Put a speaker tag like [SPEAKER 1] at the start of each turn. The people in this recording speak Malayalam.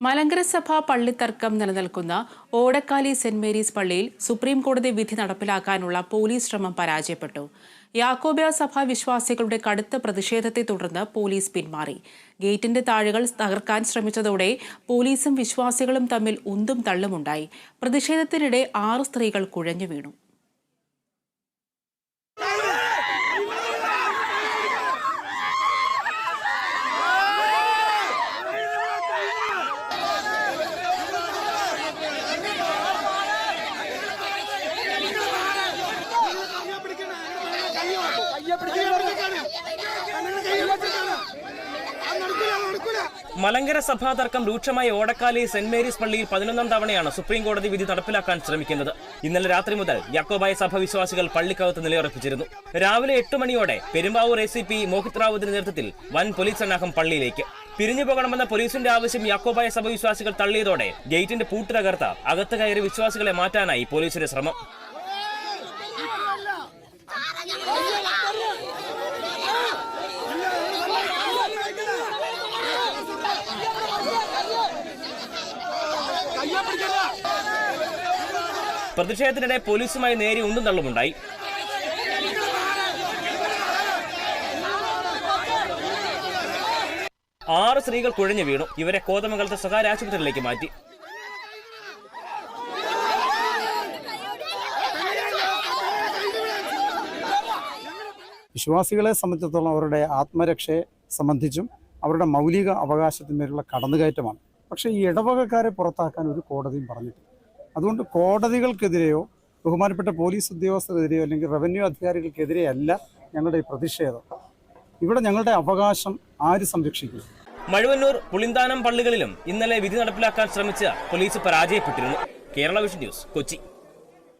[SPEAKER 1] മലങ്കര സഭ പള്ളിത്തർക്കം നിലനിൽക്കുന്ന ഓടക്കാലി സെന്റ് മേരീസ് പള്ളിയിൽ സുപ്രീം കോടതി വിധി നടപ്പിലാക്കാനുള്ള പോലീസ് ശ്രമം പരാജയപ്പെട്ടു. യാക്കോബ സഭ വിശ്വാസികളുടെ കടുത്ത പ്രതിഷേധത്തെ തുടർന്ന് പോലീസ് പിന്മാറി. ഗേറ്റിന്റെ താഴുകൾ തകർക്കാൻ ശ്രമിച്ചതോടെ പോലീസും വിശ്വാസികളും തമ്മിൽ ഉന്തും തള്ളുമുണ്ടായി. പ്രതിഷേധത്തിനിടെ ആറ് സ്ത്രീകൾ കുഴഞ്ഞു വീണു
[SPEAKER 2] മലങ്കര സഭാ തർക്കം രൂക്ഷമായ ഓടക്കാലി സെന്റ് മേരീസ് പള്ളിയിൽ പതിനൊന്നാം തവണയാണ് സുപ്രീം കോടതി വിധി നടപ്പിലാക്കാൻ ശ്രമിക്കുന്നത്. ഇന്നലെ രാത്രി മുതൽ യാക്കോബായ സഭ വിശ്വാസികൾ പള്ളിക്കകത്ത് നിലയുറപ്പിച്ചിരുന്നു. രാവിലെ എട്ട് മണിയോടെ Perumbavoor A C P Mohit റാവുവിന്റെ നേതൃത്വത്തിൽ വൻ പോലീസ് സന്നാഹം പള്ളിയിലേക്ക്. പിരിഞ്ഞു പോകണമെന്ന പോലീസിന്റെ ആവശ്യം യാക്കോബായ സഭ വിശ്വാസികൾ തള്ളിയതോടെ ഗേറ്റിന്റെ പൂട്ട് തകർത്ത് അകത്ത് കയറി വിശ്വാസികളെ മാറ്റാനായി പോലീസിന്റെ ശ്രമം. പ്രതിഷേധത്തിനിടെ പോലീസുമായി നേരി ഉന്തും തള്ളുമുണ്ടായി ആറ് സ്ത്രീകൾ കുഴഞ്ഞു വീണു. ഇവരെ കോതമംഗലത്തെ സ്വകാര്യ ആശുപത്രിയിലേക്ക് മാറ്റി.
[SPEAKER 3] വിശ്വാസികളെ സംബന്ധിച്ചിടത്തോളം അവരുടെ ആത്മരക്ഷയെ സംബന്ധിച്ചും അവരുടെ മൗലിക അവകാശത്തിന്മേലുള്ള കടന്നുകയറ്റമാണ്. പക്ഷേ ഈ ഇടവകക്കാരെ പുറത്താക്കാൻ ഒരു കോടതിയും പറഞ്ഞിട്ടില്ല. അതുകൊണ്ട് കോടതികൾക്കെതിരെയോ ബഹുമാനപ്പെട്ട പോലീസ് ഉദ്യോഗസ്ഥർക്കെതിരെയോ അല്ലെങ്കിൽ റവന്യൂ അധികാരികൾക്കെതിരെയല്ല ഞങ്ങളുടെ ഈ പ്രതിഷേധം. ഇവിടെ ഞങ്ങളുടെ അവകാശം ആര് സംരക്ഷിക്കും?
[SPEAKER 2] മഴുവന്നൂർ പുളിന്താനം പള്ളികളിലും ഇന്നലെ വിധി നടപ്പിലാക്കാൻ ശ്രമിച്ച പോലീസ് പരാജയപ്പെട്ടിരുന്നു. Kerala vision news Kochi.